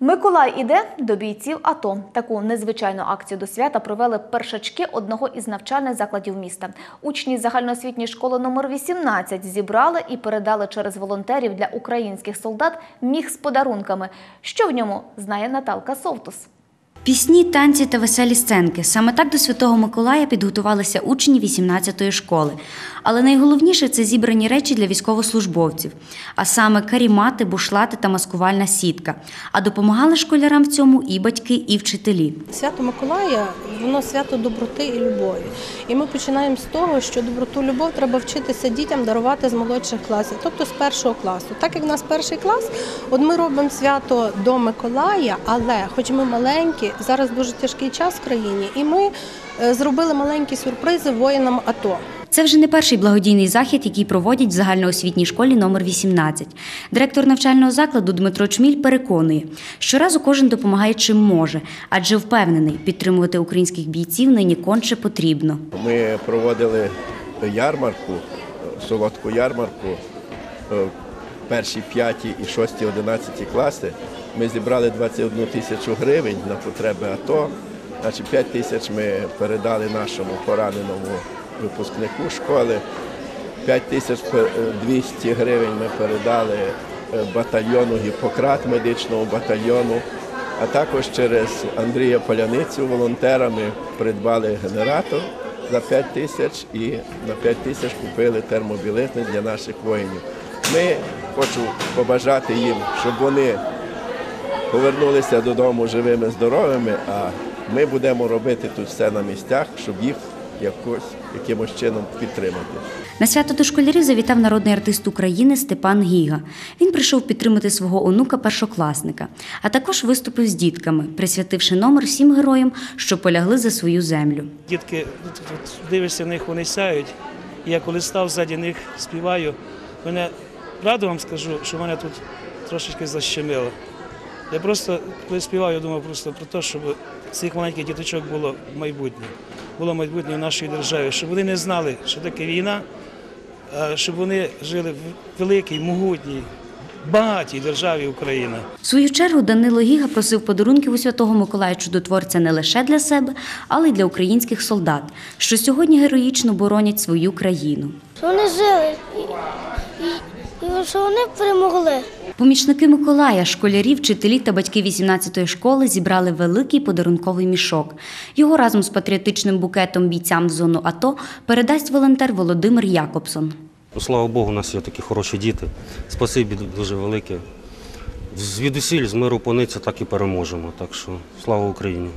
Миколай іде до бійців АТО. Таку незвичайну акцію до свята провели першачки одного із навчальних закладів міста. Учні загальноосвітньої школи номер 18 зібрали і передали через волонтерів для українських солдат міг з подарунками. Що в ньому знає Наталка Совтус. Пісні, танці та веселі сценки. Саме так до Святого Миколая підготувалися учні 18-ї школи. Але найголовніше це зібрані речі для військовослужбовців, а саме карімати, бушлати та маскувальна сітка. А допомагали школярам в цьому і батьки, і вчителі. Свято Миколая воно свято доброти і любові. І ми починаємо з того, що доброту любов треба вчитися дітям дарувати з молодших класів, тобто з першого класу. Так як в нас перший клас, от ми робимо свято до Миколая, але хоч ми маленькі, зараз дуже тяжкий час в країні, і ми е, зробили маленькі сюрпризи воїнам АТО. Це вже не перший благодійний захід, який проводять в загальноосвітній школі номер 18. Директор навчального закладу Дмитро Чміль переконує, щоразу кожен допомагає чим може, адже впевнений, підтримувати українських бійців нині конче потрібно. Ми проводили ярмарку, солодку ярмарку, е, перші п'яті і шості, одинадцяті класи. Ми зібрали 21 тисячу гривень на потреби АТО. Значить, 5 тисяч ми передали нашому пораненому випускнику школи. 5 тисяч 200 гривень ми передали е, батальйону Гіппократ медичному батальйону. А також через Андрія Поляницю волонтерами придбали генератор за 5 тисяч і на 5 тисяч купили термобілизни для наших воїнів. Ми хочу побажати їм, щоб вони повернулися додому живими, здоровими, а ми будемо робити тут все на місцях, щоб їх якось, якимось чином підтримати. На свято до школярів завітав народний артист України Степан Гіга. Він прийшов підтримати свого онука першокласника, а також виступив з дітками, присвятивши номер всім героям, що полягли за свою землю. Дітки, дивишся на них, вони сяють. Я коли став ззаді них, співаю, мене правду вам скажу, що мене тут трошечки защемило. Я просто, коли співаю, я думав просто про те, щоб цих маленьких діточок було майбутнє, було майбутнє в нашій державі, щоб вони не знали, що таке війна, щоб вони жили в великій, могутній, багатій державі Україна. В свою чергу Данило Гіга просив подарунків у святого Миколая чудотворця не лише для себе, але й для українських солдат, що сьогодні героїчно боронять свою країну. вони жили і що вони перемогли. Помічники Миколая, школярі, вчителі та батьки 18-ї школи зібрали великий подарунковий мішок. Його разом з патріотичним букетом бійцям в зону АТО передасть волонтер Володимир Якобсон. Ну, Слава Богу, у нас є такі хороші діти. Спасибі дуже велике. Звідусіль, з миру пониця так і переможемо. Так що слава Україні!